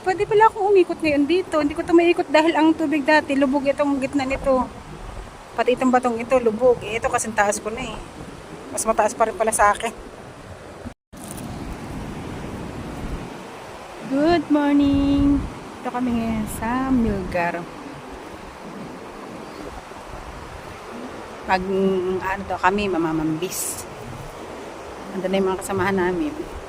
Pwede pala akong umikot ngayon dito. Hindi ko ito maikot dahil ang tubig dati, lubog itong gitna nito. Pati itong batong ito, lubog. Eh, ito kasi taas ko na eh. Mas mataas pa rin pala sa akin. Good morning! Ito kami ngayon sa Milgar. Pag ano daw kami, mamamambis. Ando na yung mga kasamahan namin.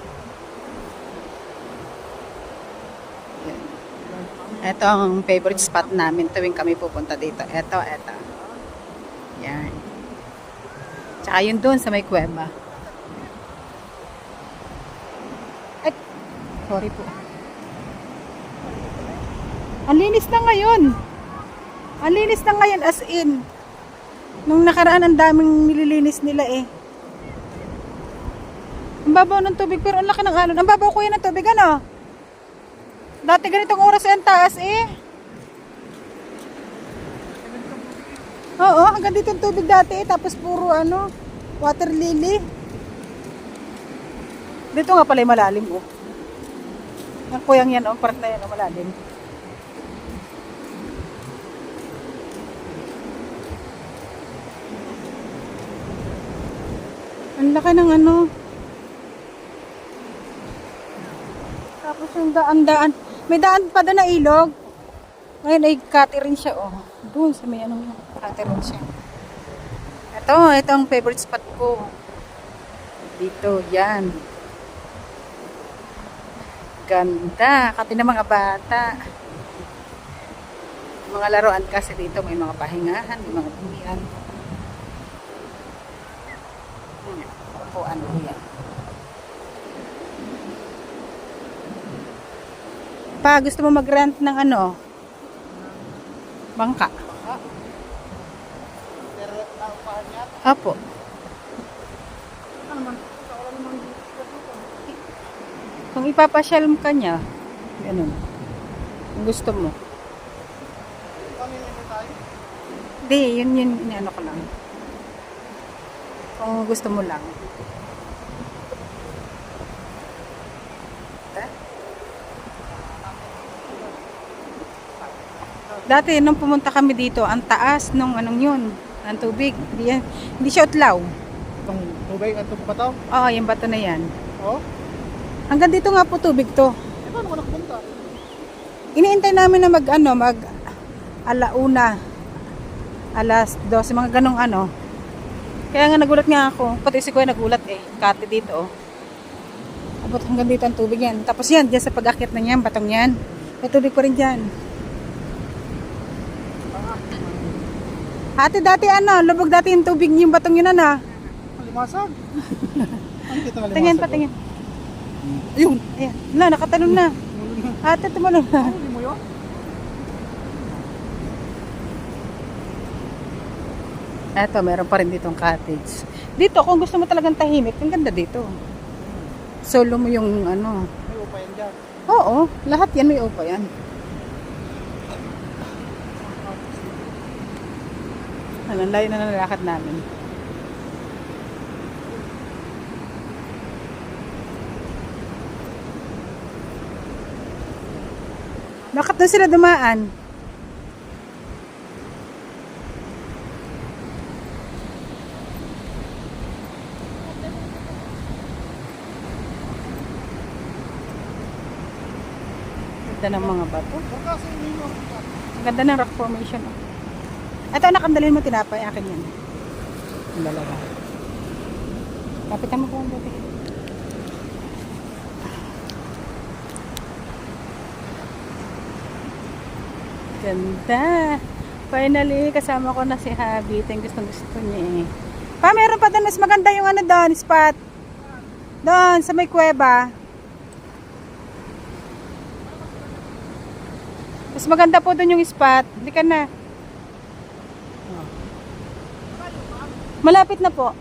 Ito ang favorite spot namin tuwing kami pupunta dito. Ito, ito. Yan. Tsaka yun doon sa may kuweba. Ay, sorry po. Ang linis na ngayon. Ang linis na ngayon as in. Nung nakaraan ang daming nililinis nila eh. Ang babaw ng tubig pero ang laki ng alon. Ang babaw ko yan ng tubig ano? Dati ganitong oras yan taas eh. Oo, hanggang dito yung tubig dati eh. Tapos puro ano, water lily. Dito nga pala yung malalim oh. Ang kuyang yan oh, part na yan oh, malalim. Ang laki ng ano. Tapos yung daan-daan. May daan pa doon na ilog. Ngayon ay catering siya, oh. Doon sa may ano, catering siya. Ito, ito ang favorite spot ko. Dito, yan. Ganda. Kati ng mga bata. Mga laruan kasi dito, may mga pahingahan, may mga bumian. Hmm, Upuan ko yan. Pa, gusto mo mag-rent ng ano? Bangka. Apo. Kung ipapasyal mo kanya, ganun. Kung gusto mo. Hindi, yun yun, ano ko lang. Kung gusto mo lang. Dati, nung pumunta kami dito, ang taas nung anong yun, ang tubig. Hindi, yan, hindi siya utlaw. Itong tubig at itong bataw. Oo, yung bato na yan. Oh, Hanggang dito nga po tubig to. eh paano ko nakapunta? Iniintay namin na mag ano, mag alauna. Alas 12, mga ganong ano. Kaya nga nagulat nga ako. Pati si Kuya nagulat eh. Kati dito oh. Abot hanggang dito ang tubig yan. Tapos yan, dyan sa pag-akit na yan, batong yan. May tubig pa rin dyan. Ate, dati ano, lubog dati yung tubig yung batong yun ano. Malimasag. Ano? Tingin pa, tingin. Ayun. Ayan, na, nakatalon na. Ate, tumalon na. Hindi mo yun? Eto, meron pa rin ditong cottage. Dito, kung gusto mo talagang tahimik, ang ganda dito. Solo mo yung ano. May upa yan dyan. Oo, lahat yan may upa yan. Ano, layo na nalakad namin. Bakit doon sila dumaan? Ganda ng mga bato. Ang ganda ng rock formation. Oh. Ito, anak, ang dalhin mo tinapay. Akin yan. Ang dalawa. Kapitan mo po ang buti. Ganda. Finally, kasama ko na si Habi. Yung gustong gusto niya eh. Pa, meron pa doon. Mas maganda yung ano doon, spot. Doon, sa may kuweba. Mas maganda po doon yung spot. Hindi ka na. Malapit na po.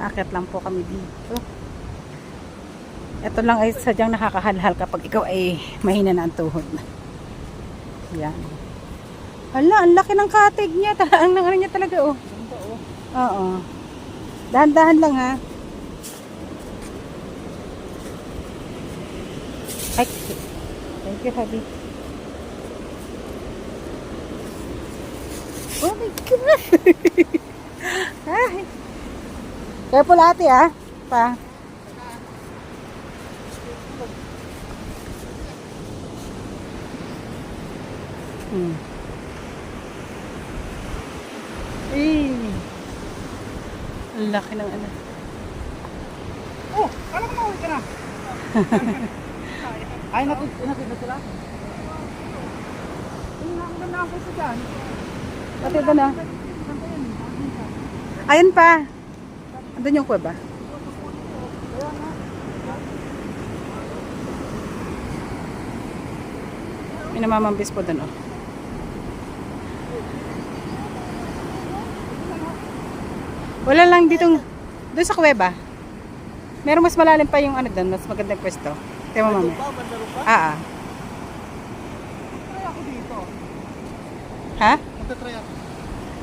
Akit lang po kami dito. Ito lang ay sadyang nakakahalhal kapag ikaw ay mahina na ang tuhod. Yan. Hala, ang laki ng katig niya. Ang ano niya talaga, oh. Oh. Oo. Dahan-dahan lang, ha. Ay, thank you, Habi. Oh my God! Ay. Careful ate ah. Pa. Hmm. Eh. Ang laki ng ano. Oh, alam mo, uwi ka na. Ay, natid na sila? Yung nakaganda ako sa dyan. Pati ito na. Ayun pa. Andun yung kuweba. May namamambis po doon, oh. Wala lang ditong, doon sa kuweba. Meron mas malalim pa yung ano doon, mas magandang pwesto. Tiyan mo mami. Ah, ah. Try ako dito. Ha? Magta-try ako.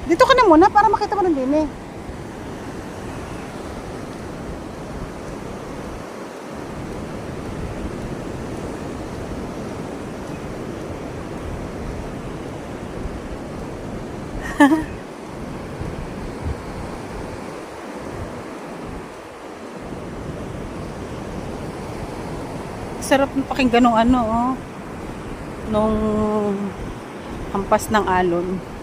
Dito ka na muna para makita mo ng din eh. Sarap ng pakinggan nung ano, oh. Nung hampas ng alon.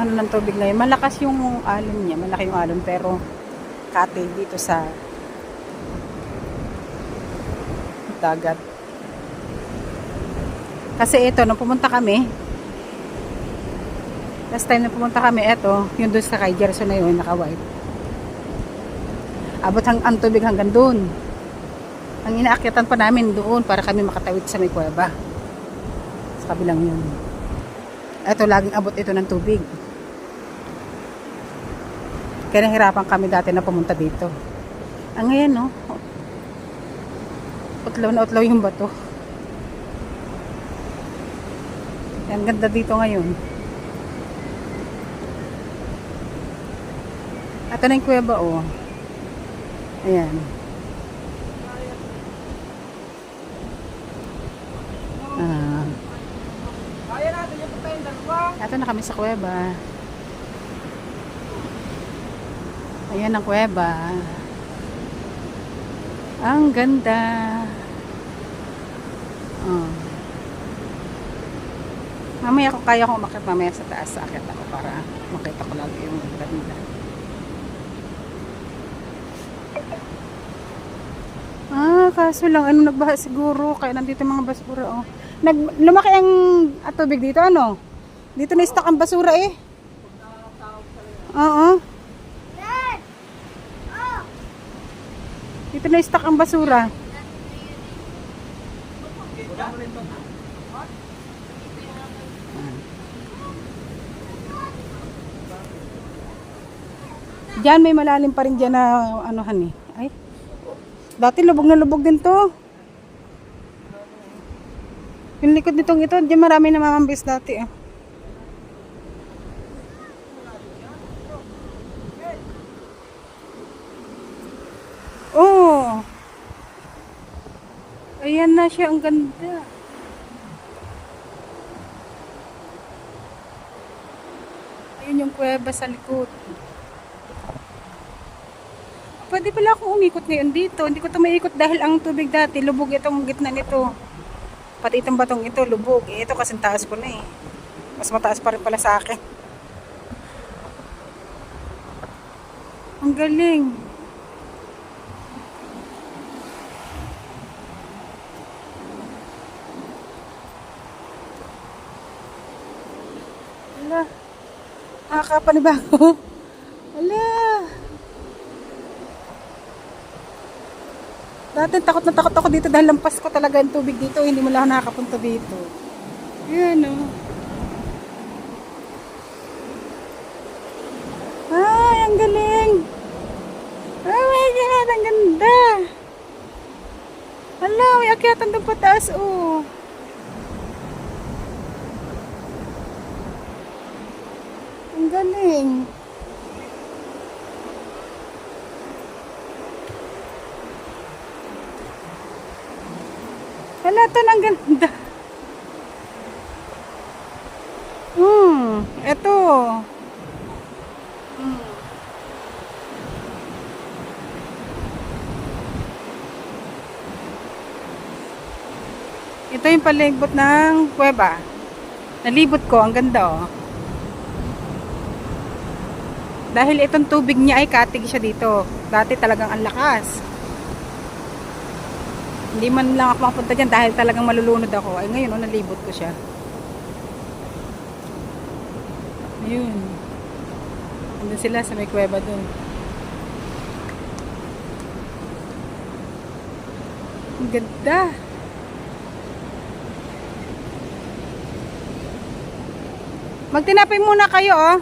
Ano ng tubig na yun. Malakas yung alon niya, malaki yung alon pero kate dito sa dagat. Kasi ito, nung pumunta kami, last time na pumunta kami, ito, yung doon sa kay Gerson na yun, naka-white. Abot hang, ang tubig hanggang doon. Ang inaakyatan pa namin doon para kami makatawid sa may kuweba. Sa kabilang yun. Ito, laging abot ito ng tubig. Kaya nahirapan kami dati na pumunta dito. Ang ngayon, no? Utlaw na utlaw yung bato. Ang ganda dito ngayon. Ito na yung kuweba, oh. Ayan. Ah. Kaya natin yung patayin dalawa. Ito na kami sa kuweba. Ayan ang kuweba. Ang ganda. Oh. Mamaya ko kaya ko umakit mamaya sa taas. Akit ako para makita ko lagi yung ganda. Ah, kaso lang, ano nagbaha siguro, kaya nandito mga basura, oh. Nag, lumaki ang ah, tubig dito, ano? Dito na stock ang basura, eh. Oo. Dito na stock ang basura. Diyan may malalim pa rin dyan na anuhan eh. Ay. Dati lubog na lubog din to. Yung likod nitong ito, diyan marami na mamambis dati eh. Oh. Ayan na siya, ang ganda. Ayun yung kuweba sa likod. Pwede pala akong umikot ngayon dito. Hindi ko ito maikot dahil ang tubig dati, lubog itong gitna nito. Pati itong batong ito, lubog. Eh, ito kasi taas ko na eh. Mas mataas pa rin pala sa akin. Ang galing. Ala. Nakakapanibago. Ala. Dati takot na takot ako dito dahil lampas ko talaga ang tubig dito. Hindi mo lang nakakapunta dito. Yan o. Ay, ang galing. Oh my God, ang ganda. Hala, may akyatan doon pataas oh. Ang galing. Wala to ang ganda. Hmm, eto. Hmm. Ito yung palibot ng kuweba. Nalibot ko, ang ganda oh. Dahil itong tubig niya ay katig siya dito. Dati talagang ang lakas. Hindi man lang ako makapunta dyan dahil talagang malulunod ako. Ay ngayon, oh, nalibot ko siya. Ayun. Andun sila sa may kuweba dun. Ang ganda. Magtinapay muna kayo, oh.